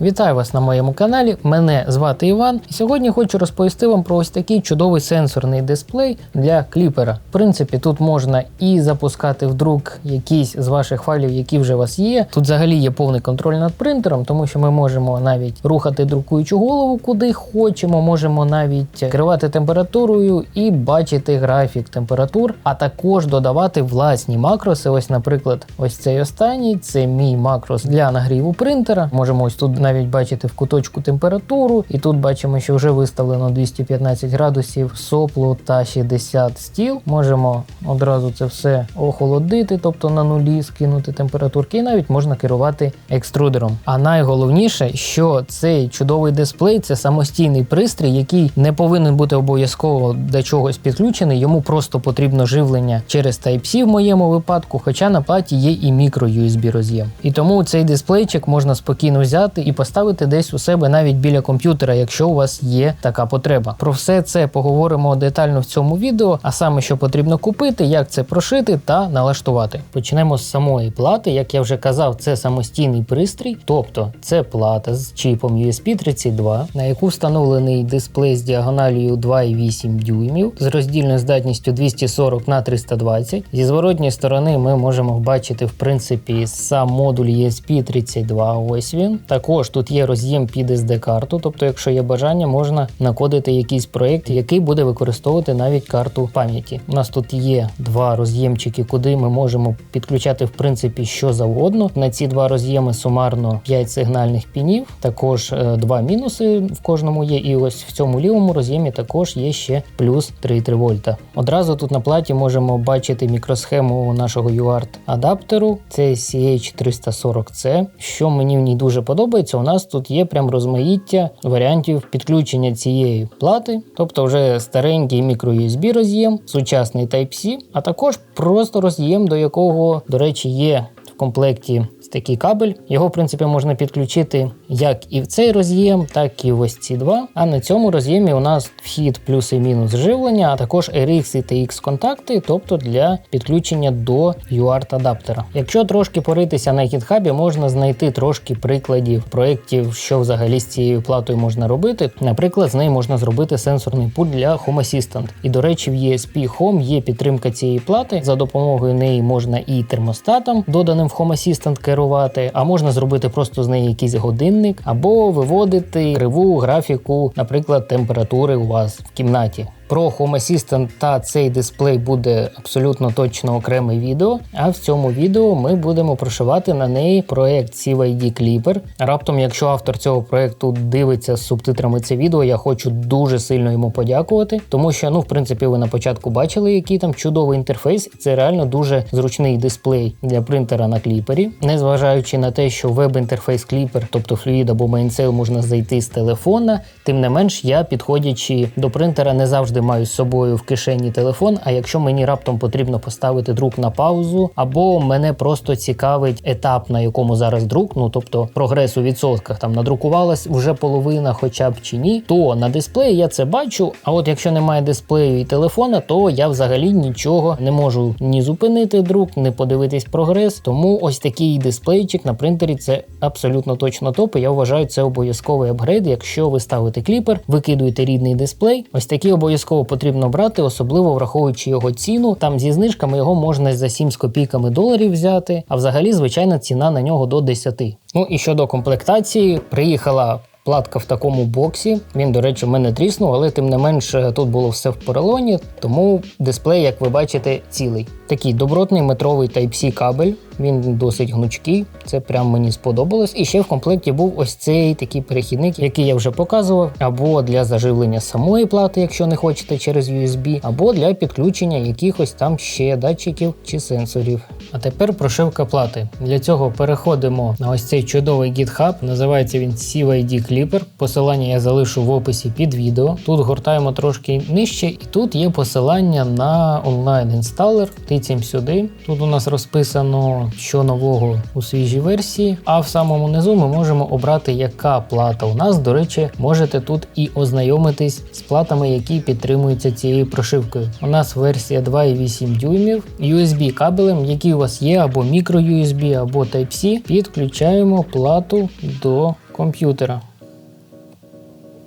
Вітаю вас на моєму каналі. Мене звати Іван. І сьогодні хочу розповісти вам про ось такий чудовий сенсорний дисплей для кліпера. В принципі, тут можна і запускати в друк якісь з ваших файлів, які вже у вас є. Тут взагалі є повний контроль над принтером, тому що ми можемо навіть рухати друкуючу голову куди хочемо. Можемо навіть керувати температурою і бачити графік температур, а також додавати власні макроси. Ось, наприклад, ось цей останній це мій макрос для нагріву принтера. Можемо ось тут навіть бачити в куточку температуру, і тут бачимо, що вже виставлено 215 градусів соплу та 60 стіл. Можемо одразу це все охолодити, тобто на нулі скинути температурки, і навіть можна керувати екструдером. А найголовніше, що цей чудовий дисплей це самостійний пристрій, який не повинен бути обов'язково до чогось підключений. Йому просто потрібно живлення через Type-C в моєму випадку, хоча на платі є і мікро USB роз'єм. І тому цей дисплейчик можна спокійно взяти і поставити десь у себе навіть біля комп'ютера, якщо у вас є така потреба. Про все це поговоримо детально в цьому відео, а саме що потрібно купити, як це прошити та налаштувати. Почнемо з самої плати. Як я вже казав, це самостійний пристрій, тобто це плата з чіпом USB 32, на яку встановлений дисплей з діагоналію 2,8 дюймів з роздільною здатністю 240 на 320. Зі зворотньої сторони ми можемо бачити в принципі сам модуль ESP 32. Ось він. Також тут є роз'єм під SD-карту, тобто, якщо є бажання, можна накодити якийсь проєкт, який буде використовувати навіть карту пам'яті. У нас тут є два роз'ємчики, куди ми можемо підключати в принципі що завгодно. На ці два роз'єми сумарно 5 сигнальних пінів, також е, два мінуси в кожному є. І ось в цьому лівому роз'ємі також є ще плюс 3,3 вольта. Одразу тут на платі можемо бачити мікросхему нашого UART адаптеру. Це CH340C. Що мені в ній дуже подобається, у нас тут є прям розмаїття варіантів підключення цієї плати, тобто вже старенький мікро-USB роз'єм, сучасний Type-C, а також просто роз'єм, до якого, до речі, є комплекті такий кабель. Його, в принципі, можна підключити як і в цей роз'єм, так і в ось ці два. А на цьому роз'ємі у нас вхід плюс і мінус живлення, а також RX і TX контакти, тобто для підключення до UART-адаптера. Якщо трошки поритися на GitHub, можна знайти трошки прикладів проєктів, що взагалі з цією платою можна робити. Наприклад, з неї можна зробити сенсорний пульт для Home Assistant. І, до речі, в ESP Home є підтримка цієї плати. За допомогою неї можна і термостатом, доданим в Home Assistant керувати, а можна зробити просто з неї якийсь годинник, або виводити криву графіку, наприклад, температури у вас в кімнаті. Про Home Assistant та цей дисплей буде абсолютно точно окреме відео. А в цьому відео ми будемо прошивати на неї проект CYD Clipper. Раптом, якщо автор цього проекту дивиться з субтитрами це відео, я хочу дуже сильно йому подякувати, тому що, ну, в принципі, ви на початку бачили, який там чудовий інтерфейс. Це реально дуже зручний дисплей для принтера на кліпері, незважаючи на те, що веб-інтерфейс кліпер, тобто Fluid або MainSail можна зайти з телефона. Тим не менш, я підходячи до принтера, не завжди завжди маю з собою в кишені телефон. А якщо мені раптом потрібно поставити друк на паузу, або мене просто цікавить етап, на якому зараз друк, ну тобто прогрес у відсотках там надрукувалась вже половина, хоча б чи ні, то на дисплеї я це бачу. А от якщо немає дисплею і телефона, то я взагалі нічого не можу ні зупинити друк, ні подивитись прогрес. Тому ось такий дисплейчик на принтері це абсолютно точно топ. і Я вважаю, це обов'язковий апгрейд. Якщо ви ставите кліпер, викидуєте рідний дисплей, ось такий обов'язково обов'язково потрібно брати, особливо враховуючи його ціну. Там зі знижками його можна за 7 з копійками доларів взяти, а взагалі звичайна ціна на нього до 10. Ну і щодо комплектації, приїхала. Платка в такому боксі. Він, до речі, в мене тріснув, але тим не менш тут було все в поролоні, тому дисплей, як ви бачите, цілий. Такий добротний метровий Type-C кабель. Він досить гнучкий, це прям мені сподобалось. І ще в комплекті був ось цей такий перехідник, який я вже показував, або для заживлення самої плати, якщо не хочете через USB, або для підключення якихось там ще датчиків чи сенсорів. А тепер прошивка плати. Для цього переходимо на ось цей чудовий GitHub. Називається він CYD Clipper. Посилання я залишу в описі під відео. Тут гортаємо трошки нижче, і тут є посилання на онлайн-інсталер. Тицім сюди. Тут у нас розписано що нового у свіжій версії. А в самому низу ми можемо обрати, яка плата у нас. До речі, можете тут і ознайомитись з платами, які підтримуються цією прошивкою. У нас версія 2,8 дюймів, USB кабелем, який у вас є, або мікро USB, або Type-C. Підключаємо плату до комп'ютера.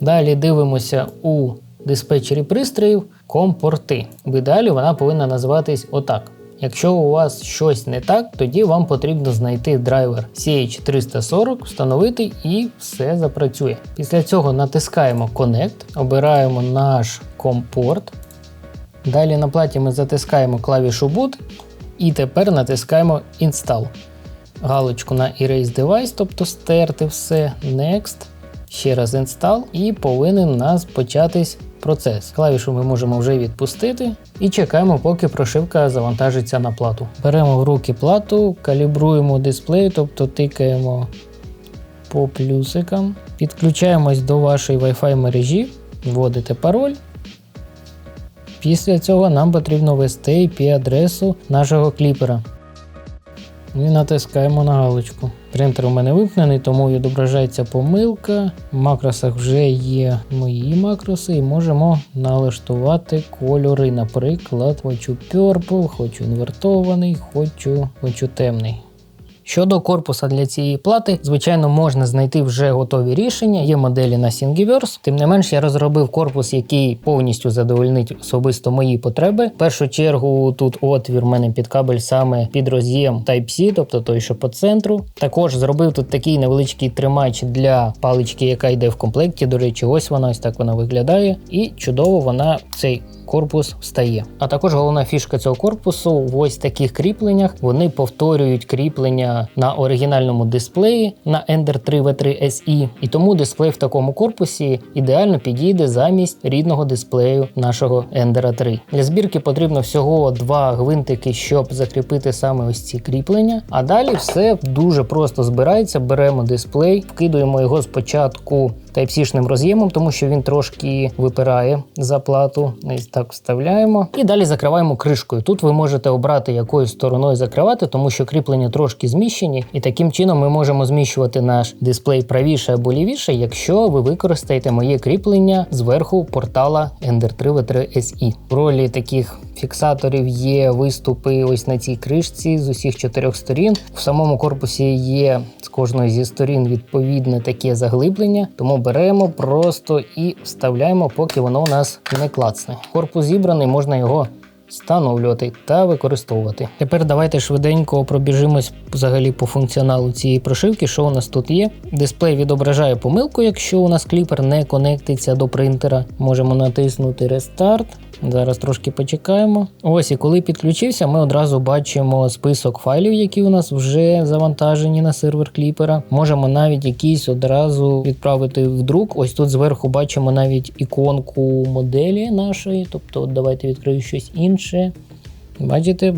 Далі дивимося у диспетчері пристроїв компорти. В ідеалі вона повинна називатись отак. Якщо у вас щось не так, тоді вам потрібно знайти драйвер CH340, встановити і все запрацює. Після цього натискаємо Connect, обираємо наш компорт. Далі на платі ми затискаємо клавішу Boot і тепер натискаємо Install. Галочку на Erase Device, тобто стерти все. Next. Ще раз Install і повинен у нас початись процес. Клавішу ми можемо вже відпустити і чекаємо, поки прошивка завантажиться на плату. Беремо в руки плату, калібруємо дисплей, тобто тикаємо по плюсикам, підключаємось до вашої Wi-Fi мережі, вводите пароль. Після цього нам потрібно ввести IP-адресу нашого кліпера. І натискаємо на галочку. Принтер у мене вимкнений, тому відображається помилка. В макросах вже є мої макроси, і можемо налаштувати кольори. Наприклад, хочу Purple, хочу інвертований, хочу, хочу темний. Щодо корпуса для цієї плати, звичайно, можна знайти вже готові рішення. Є моделі на Thingiverse. Тим не менш, я розробив корпус, який повністю задовольнить особисто мої потреби. В першу чергу тут отвір в мене під кабель саме під роз'єм Type-C, тобто той, що по центру. Також зробив тут такий невеличкий тримач для палички, яка йде в комплекті. До речі, ось вона ось так вона виглядає. І чудово вона цей корпус встає. А також головна фішка цього корпусу в ось таких кріпленнях. Вони повторюють кріплення на оригінальному дисплеї на Ender 3 V3 SE, і тому дисплей в такому корпусі ідеально підійде замість рідного дисплею нашого Ender 3. Для збірки потрібно всього два гвинтики, щоб закріпити саме ось ці кріплення. А далі все дуже просто збирається. Беремо дисплей, вкидуємо його спочатку Type-C-шним роз'ємом, тому що він трошки випирає заплату. Ось так вставляємо. І далі закриваємо кришкою. Тут ви можете обрати якою стороною закривати, тому що кріплення трошки зміщені, і таким чином ми можемо зміщувати наш дисплей правіше або лівіше, якщо ви використаєте моє кріплення зверху портала Ender 3 V3 SE. В ролі таких фіксаторів є виступи ось на цій кришці з усіх чотирьох сторін. В самому корпусі є з кожної зі сторін відповідне таке заглиблення, тому беремо просто і вставляємо, поки воно у нас не клацне. Корпус зібраний, можна його встановлювати та використовувати. Тепер давайте швиденько пробіжимось взагалі по функціоналу цієї прошивки. Що у нас тут є? Дисплей відображає помилку, якщо у нас кліпер не конектиться до принтера. Можемо натиснути Рестарт. Зараз трошки почекаємо. Ось і коли підключився, ми одразу бачимо список файлів, які у нас вже завантажені на сервер кліпера. Можемо навіть якісь одразу відправити в друк. Ось тут зверху бачимо навіть іконку моделі нашої. Тобто, давайте відкрию щось інше. Бачите,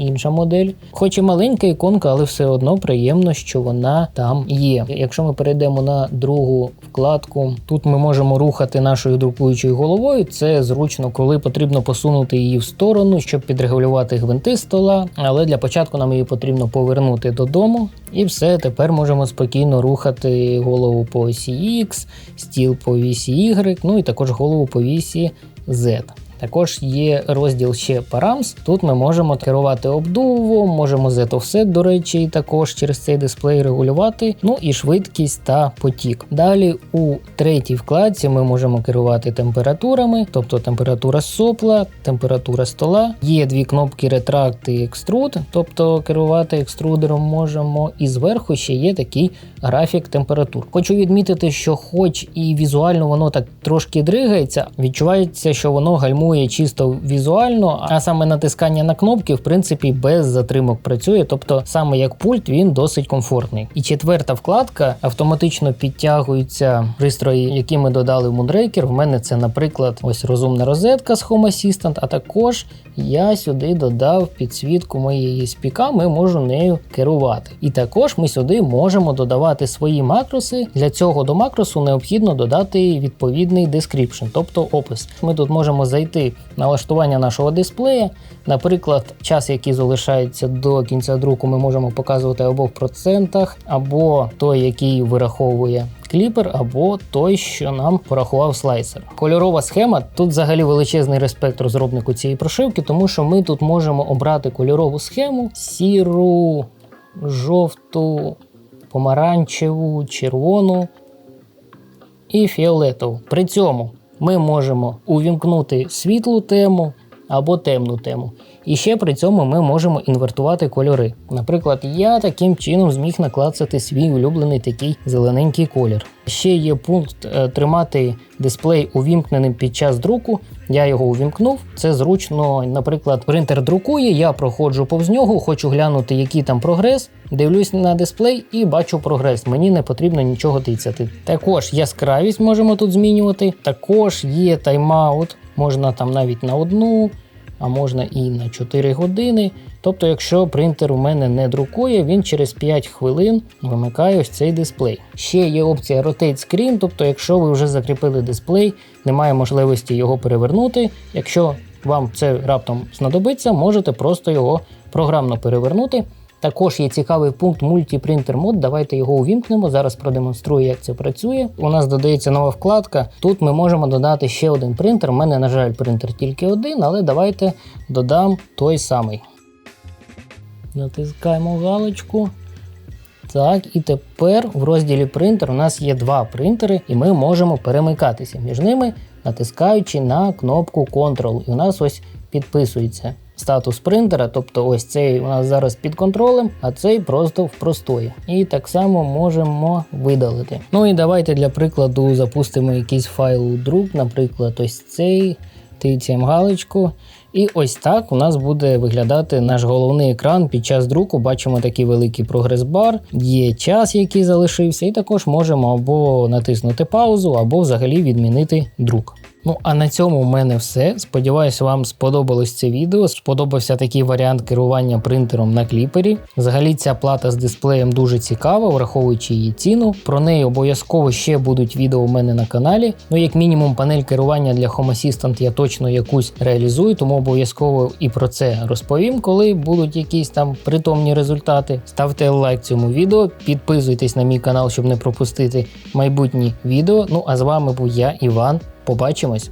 інша модель. Хоч і маленька іконка, але все одно приємно, що вона там є. Якщо ми перейдемо на другу вкладку, тут ми можемо рухати нашою друкуючою головою. Це зручно, коли потрібно посунути її в сторону, щоб підрегулювати гвинти стола. Але для початку нам її потрібно повернути додому. І все, тепер можемо спокійно рухати голову по осі X, стіл по вісі Y, ну і також голову по вісі Z. Також є розділ ще Params. Тут ми можемо керувати обдувом, можемо z offset, до речі, також через цей дисплей регулювати. Ну і швидкість та потік. Далі у третій вкладці ми можемо керувати температурами, тобто температура сопла, температура стола. Є дві кнопки Retract і Extrude, тобто керувати екструдером можемо. І зверху ще є такий графік температур. Хочу відмітити, що, хоч і візуально воно так трошки дригається, відчувається, що воно гальмує чисто візуально, а саме натискання на кнопки, в принципі, без затримок працює. Тобто, саме як пульт, він досить комфортний. І четверта вкладка автоматично підтягуються пристрої, які ми додали в Moonraker. В мене це, наприклад, ось розумна розетка з Home Assistant, а також я сюди додав підсвітку моєї спіка, ми можемо нею керувати. І також ми сюди можемо додавати свої макроси. Для цього до макросу необхідно додати відповідний description, тобто опис. Ми тут можемо зайти в налаштування нашого дисплея. Наприклад, час, який залишається до кінця друку, ми можемо показувати або в процентах, або той, який вираховує кліпер або той, що нам порахував слайсер. Кольорова схема тут взагалі величезний респект розробнику цієї прошивки, тому що ми тут можемо обрати кольорову схему сіру, жовту. помаранчеву, червону і фіолетову. При цьому ми можемо увімкнути світлу тему або темну тему. І ще при цьому ми можемо інвертувати кольори. Наприклад, я таким чином зміг наклацати свій улюблений такий зелененький колір. Ще є пункт е, тримати дисплей увімкненим під час друку. Я його увімкнув. Це зручно, наприклад, принтер друкує, я проходжу повз нього, хочу глянути, який там прогрес. Дивлюсь на дисплей і бачу прогрес. Мені не потрібно нічого тицяти. Також яскравість можемо тут змінювати. Також є тайм-аут, можна там навіть на одну, а можна і на 4 години. Тобто, якщо принтер у мене не друкує, він через 5 хвилин вимикає ось цей дисплей. Ще є опція Rotate Screen, тобто, якщо ви вже закріпили дисплей, немає можливості його перевернути. Якщо вам це раптом знадобиться, можете просто його програмно перевернути. Також є цікавий пункт мультипринтер мод. Давайте його увімкнемо. Зараз продемонструю, як це працює. У нас додається нова вкладка. Тут ми можемо додати ще один принтер. У мене, на жаль, принтер тільки один, але давайте додам той самий. Натискаємо галочку. Так, і тепер в розділі принтер у нас є два принтери, і ми можемо перемикатися між ними, натискаючи на кнопку Ctrl. І у нас ось підписується статус принтера, тобто ось цей у нас зараз під контролем, а цей просто в простої. І так само можемо видалити. Ну і давайте для прикладу запустимо якийсь файл у друк, наприклад, ось цей. Тицяємо галочку. І ось так у нас буде виглядати наш головний екран під час друку. Бачимо такий великий прогрес-бар, є час, який залишився, і також можемо або натиснути паузу, або взагалі відмінити друк. Ну а на цьому в мене все. Сподіваюсь, вам сподобалось це відео. Сподобався такий варіант керування принтером на кліпері. Взагалі ця плата з дисплеєм дуже цікава, враховуючи її ціну. Про неї обов'язково ще будуть відео у мене на каналі. Ну, як мінімум, панель керування для Home Assistant я точно якусь реалізую, тому обов'язково і про це розповім, коли будуть якісь там притомні результати. Ставте лайк цьому відео, підписуйтесь на мій канал, щоб не пропустити майбутні відео. Ну а з вами був я, Іван. Побачимось!